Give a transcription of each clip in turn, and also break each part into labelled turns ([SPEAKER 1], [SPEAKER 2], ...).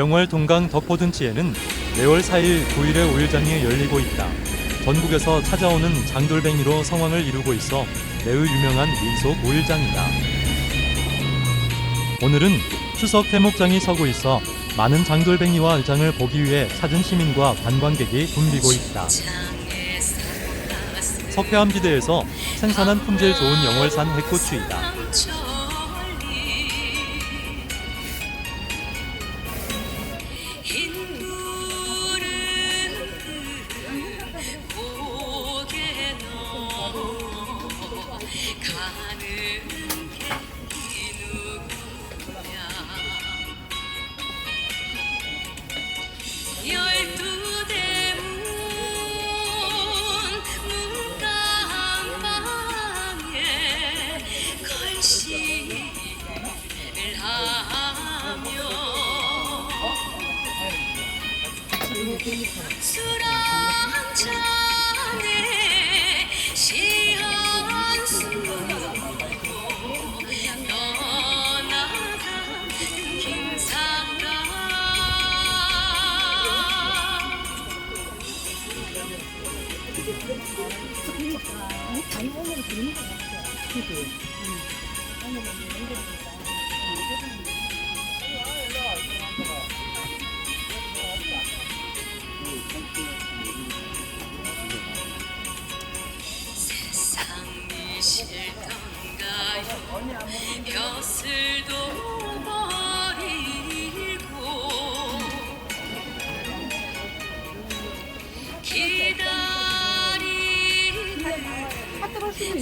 [SPEAKER 1] 영월 동강 덕포든치에는 매월 4일 9일의 오일장이 열리고 있다. 전국에서 찾아오는 장돌뱅이로 성황을 이루고 있어 매우 유명한 민속 오일장이다. 오늘은 추석 대목장이 서고 있어 많은 장돌뱅이와 의장을 보기 위해 찾은 시민과 관광객이 붐비고 있다. 석회암지대에서 생산한 품질 좋은 영월산 해고추이다.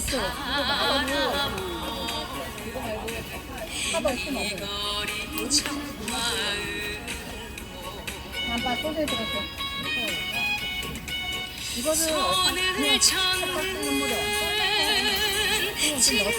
[SPEAKER 2] 있어.
[SPEAKER 3] 사람
[SPEAKER 2] 하다 있으면 이안 돼.
[SPEAKER 3] 거리 정마을
[SPEAKER 2] 아빠 소주에 들었어. 이거는
[SPEAKER 3] 손을 젓는 찌찌마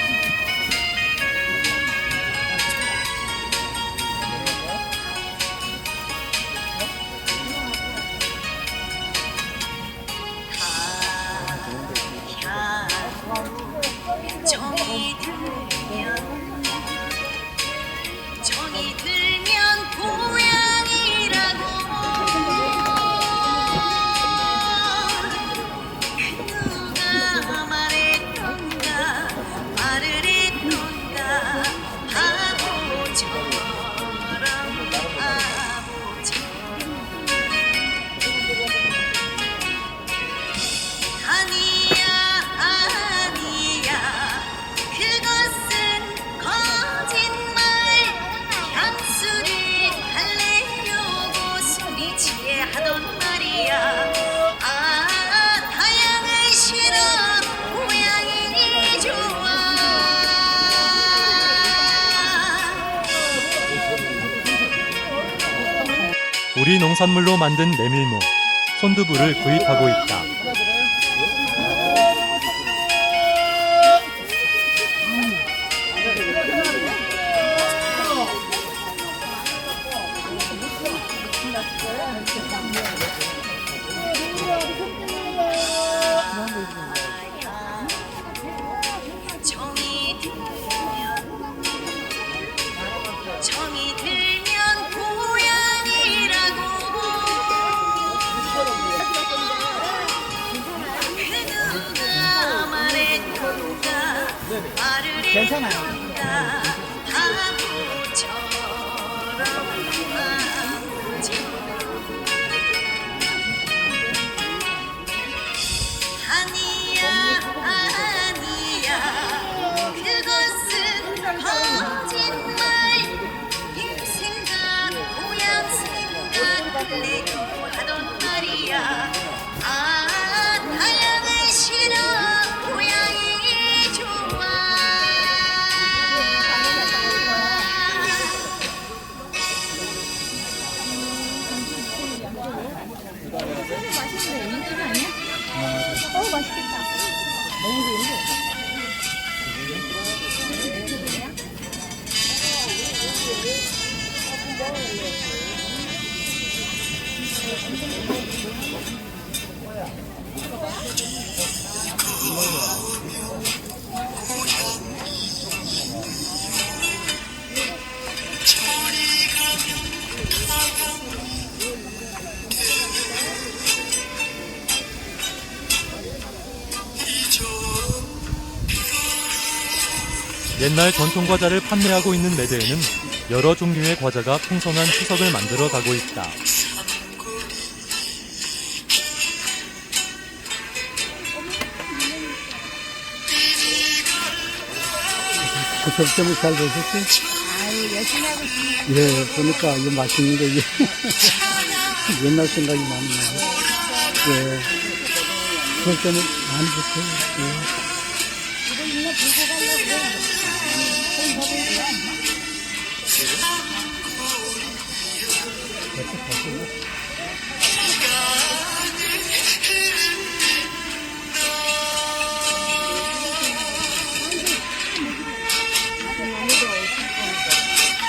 [SPEAKER 1] 농산물로 만든 메밀무, 손두부를 구입하고 있다.
[SPEAKER 3] 말했던가
[SPEAKER 1] 옛날 전통 과자를 판매하고 있는 매대에는 여러 종류의 과자가 풍성한 추석을 만들어 가고 있다.
[SPEAKER 4] 구석 때문에 잘 보셨어요?
[SPEAKER 5] 아유, 열심히 하고 있습니다.
[SPEAKER 4] 예, 보니까 이거 맛있는 게 옛날 생각이 많이 나요. 예. 그것 때문에 많이 좋죠. 예.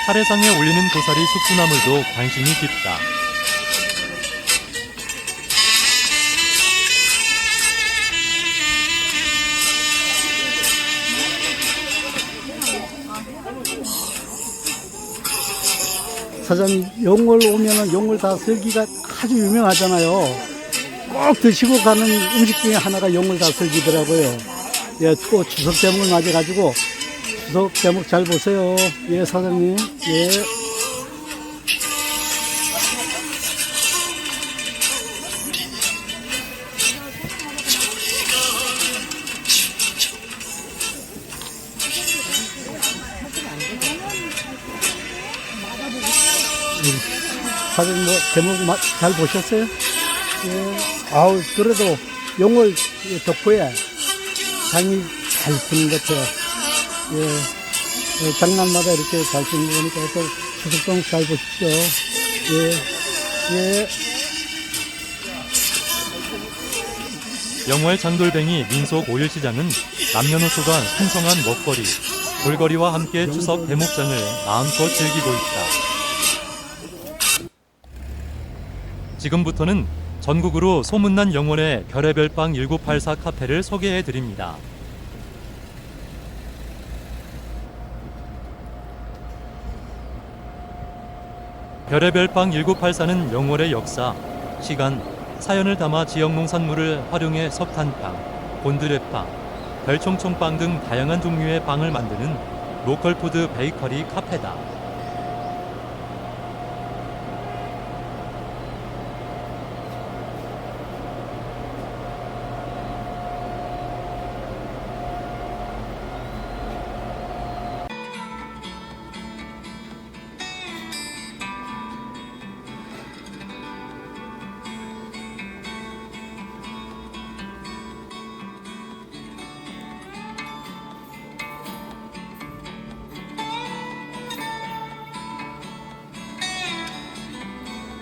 [SPEAKER 1] 차례상에 올리는 고사리 숙주나물도 관심이 깊다.
[SPEAKER 4] 사장님, 용월 오면은 용월 다슬기가 아주 유명하잖아요. 꼭 드시고 가는 음식 중에 하나가 용월 다슬기더라고요. 예, 또 추석 대목을 맞아가지고 추석 대목 잘 보세요. 예, 사장님. 예. 사장님 뭐 마- 잘 보셨어요? 예. 아우 그래도 용월 덕후에 장이 잘 쓰는 것 같아요. 예. 예, 장난마다 이렇게 잘 쓰는 거 보니까 또 추석동 잘 보십시오. 예. 예.
[SPEAKER 1] 영월 장돌뱅이 민속 오일시장은 남녀노소가 풍성한 먹거리, 볼거리와 함께 추석 대목장을 마음껏 즐기고 있다. 지금부터는 전국으로 소문난 영월의 별의별 빵 1984 카페를 소개해 드립니다. 별의별 빵 1984는 영월의 역사, 시간, 사연을 담아 지역 농산물을 활용해 석탄빵, 곤드레빵, 별총총빵 등 다양한 종류의 빵을 만드는 로컬 푸드 베이커리 카페다.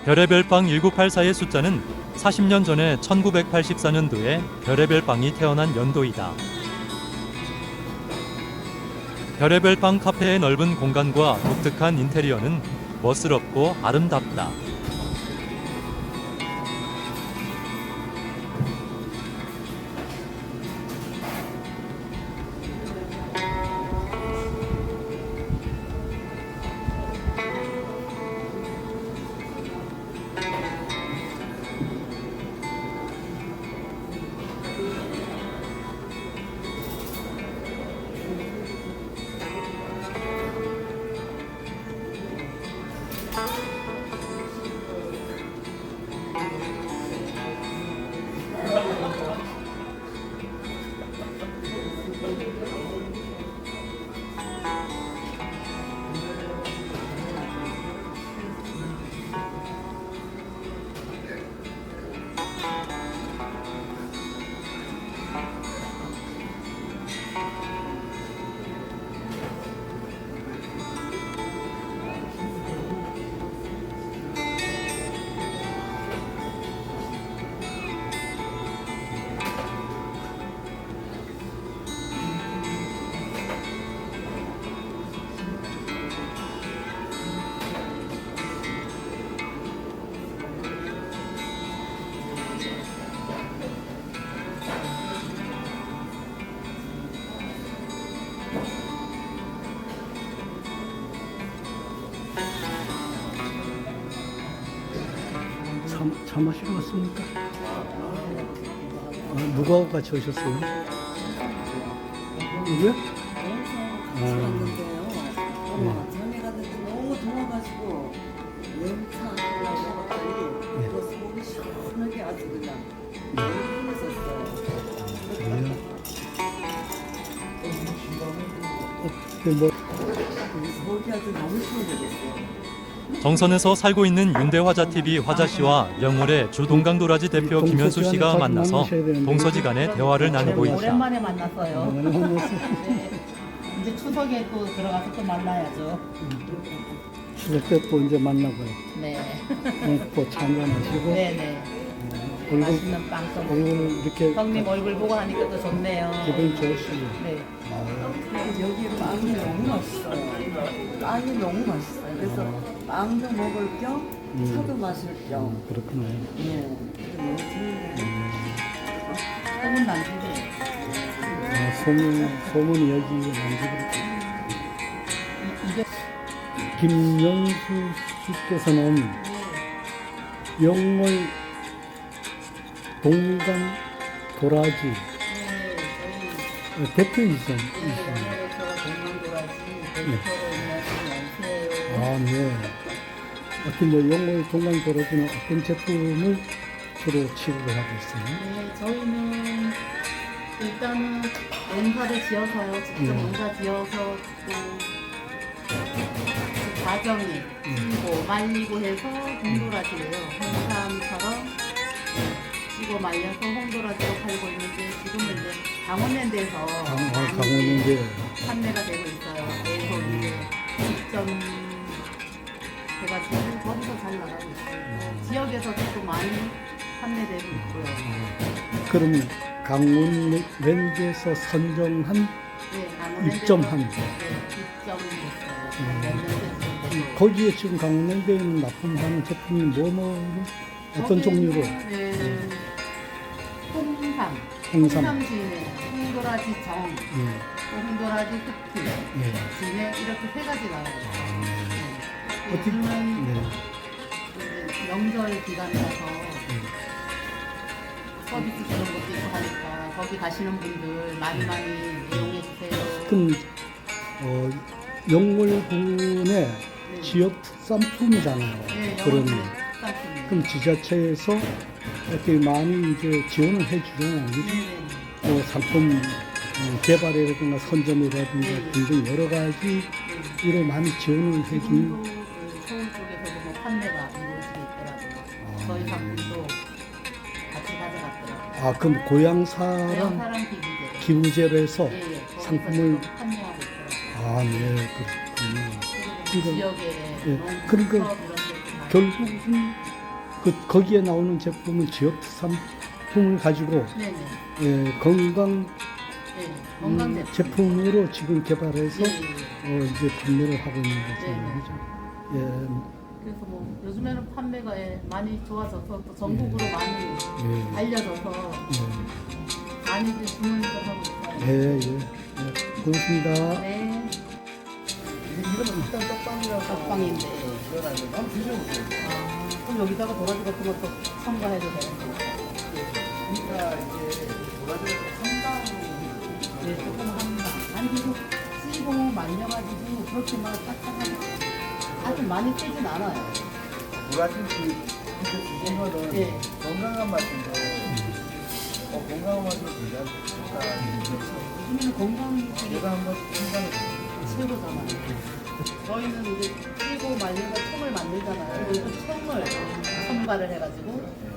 [SPEAKER 1] 별의별 빵 1984의 숫자는 40년 전에 1984년도에 별의별 빵이 태어난 연도이다. 별의별 빵 카페의 넓은 공간과 독특한 인테리어는 멋스럽고 아름답다.
[SPEAKER 4] 차, 차 마시러 왔습니까? 아, 누구하고 같이 오셨어요? 누구요? 아,
[SPEAKER 6] 왔는데요. 전에 갔는데 너무 더워가지고 냉차하고 먹었더니 또 속이 시원하게 아주 그냥 너무 힘들었어요.
[SPEAKER 4] 그래요? 그 뭐,
[SPEAKER 1] 정선에서 살고 있는 윤대화자 TV 화자 씨와 영월의 주동강 도라지 대표 김현수 씨가 만나서 동서지 간의 대화를 나누고 있다.
[SPEAKER 2] 오랜만에 만났어요.
[SPEAKER 4] 네.
[SPEAKER 2] 네. 이제 추석에 또 들어가서 또 만나야죠.
[SPEAKER 4] 추석 때또 이제 만나고요.
[SPEAKER 2] 네.
[SPEAKER 4] 오늘 또 참관하시고
[SPEAKER 2] 네네.
[SPEAKER 4] 얼굴
[SPEAKER 2] 맛있는 빵 좀.
[SPEAKER 4] 얼굴 이렇게
[SPEAKER 2] 형님 얼굴 보고 하니까 또 좋네요.
[SPEAKER 4] 기분이 좋으시고
[SPEAKER 2] 네.
[SPEAKER 6] 여기 빵이 너무 맛있어요. 빵이 너무 맛있어요. 그래서 빵도 먹을 겸 차도 마실 겸.
[SPEAKER 4] 음, 그렇구나.
[SPEAKER 6] 예. 너무 좋네요.
[SPEAKER 2] 소문 난데
[SPEAKER 4] 아, 소문 소문이 여기
[SPEAKER 2] 이게
[SPEAKER 4] 김영수 씨께서는 영월 동강 도라지
[SPEAKER 2] 네, 저희
[SPEAKER 4] 어, 대표이신
[SPEAKER 2] 영월에서 동남도라지 데이터로 인하신 연세 요.
[SPEAKER 4] 아, 네. 어떤 뭐 영월 동강 도라지는 어떤 제품을 주로 취급을 하고 있어요?
[SPEAKER 2] 네, 저희는 일단은 농사를 지어서요. 직접
[SPEAKER 4] 음.
[SPEAKER 2] 농사 지어서 또그 과정이 찌고 말리고 해서 홍도라지예요. 홍삼처럼 찌고 말려서 홍도라지로 팔고 있는데 지금은 이제 강원랜드에서
[SPEAKER 4] 강, 아,
[SPEAKER 2] 많이
[SPEAKER 4] 강원은 이제
[SPEAKER 2] 판매가 되고 있어요. 그래서 이제 직접 해가지고 거기서 잘 나가고 있어요. 지역에서도 또 많이 판매되고 있고요.
[SPEAKER 4] 그럼 강원 랜드에서 선정한
[SPEAKER 2] 네, 강원랜드에서
[SPEAKER 4] 입점한
[SPEAKER 2] 네, 입점됐어요. 됐는데.
[SPEAKER 4] 거기에 지금 강원 랜드에 있는 납품하는 제품이 뭐, 뭐 어떤 종류로
[SPEAKER 2] 네, 홍삼,
[SPEAKER 4] 홍삼,
[SPEAKER 2] 홍삼진에 홍도라지 정,
[SPEAKER 4] 예,
[SPEAKER 2] 또 홍도라지 흑피,
[SPEAKER 4] 예.
[SPEAKER 2] 진에 이렇게 세 가지 나와요. 네.
[SPEAKER 4] 어떻게-
[SPEAKER 2] 요즘은
[SPEAKER 4] 네.
[SPEAKER 2] 이제 명절 기간이라서 서비스 그런 것도 있고 하니까 거기 가시는 분들 많이 많이 이용해 주세요.
[SPEAKER 4] 그럼 어, 영월군의
[SPEAKER 2] 네.
[SPEAKER 4] 지역 특산품이잖아요.
[SPEAKER 2] 네,
[SPEAKER 4] 그런. 그럼 지자체에서 이렇게 많이 이제 지원을 해주잖아요. 그죠?
[SPEAKER 2] 네,
[SPEAKER 4] 뭐 상품 어, 개발이라든가 선점이라든가
[SPEAKER 2] 네.
[SPEAKER 4] 등등 여러 가지 이로 많이 지원을
[SPEAKER 2] 지
[SPEAKER 4] 아 그럼 고향사랑
[SPEAKER 2] 고향사랑 기부제.
[SPEAKER 4] 기부제로 해서
[SPEAKER 2] 예, 예. 거기서
[SPEAKER 4] 상품을
[SPEAKER 2] 지금 판매하고 있더라고요.
[SPEAKER 4] 아 네 그렇군요.
[SPEAKER 2] 그리고 지역에
[SPEAKER 4] 예,
[SPEAKER 2] 농
[SPEAKER 4] 그러니까
[SPEAKER 2] 사업 이런 데도 많이
[SPEAKER 4] 결국은 그 거기에 나오는 제품은 지역 특산품을 가지고
[SPEAKER 2] 네네.
[SPEAKER 4] 예, 건강
[SPEAKER 2] 네.
[SPEAKER 4] 음,
[SPEAKER 2] 건강 제품.
[SPEAKER 4] 제품으로 지금 개발해서
[SPEAKER 2] 예, 예.
[SPEAKER 4] 어, 이제 판매를 하고 있는
[SPEAKER 2] 네.
[SPEAKER 4] 거죠. 그죠? 예,
[SPEAKER 2] 그래서 뭐 요즘에는 판매가 예, 많이 좋아져서 또 전국으로 많이
[SPEAKER 4] 예,
[SPEAKER 2] 알려져서
[SPEAKER 4] 예,
[SPEAKER 2] 많이들 주문도 하고 있어요.
[SPEAKER 4] 예, 예, 예. 고맙습니다.
[SPEAKER 2] 네.
[SPEAKER 6] 이름은 일단.
[SPEAKER 2] 떡빵인데.
[SPEAKER 6] 그러는데 한번 드셔보세요.
[SPEAKER 2] 아, 그럼 여기다가 도라지 같은 것도 첨가해도 되는 거예요?
[SPEAKER 6] 그러니까 이게 도라지가 상당히
[SPEAKER 2] 네, 조금 한다. 아니, 그리고 찌고 말려가지고 그렇게 막 딱딱하게 아주 많이 찌진 않아요.
[SPEAKER 5] 도라지 그 드신 거는
[SPEAKER 2] 네.
[SPEAKER 5] 건강한 맛인데 어, 건강한 맛이 굉장히 좋다.
[SPEAKER 2] 요즘에는 건강
[SPEAKER 5] 제가 한번 생각해
[SPEAKER 2] 최고잖아요. 저희는 이제 찌고 말려서 청을 만들잖아요. 그래서 청을 첨가를 해가지고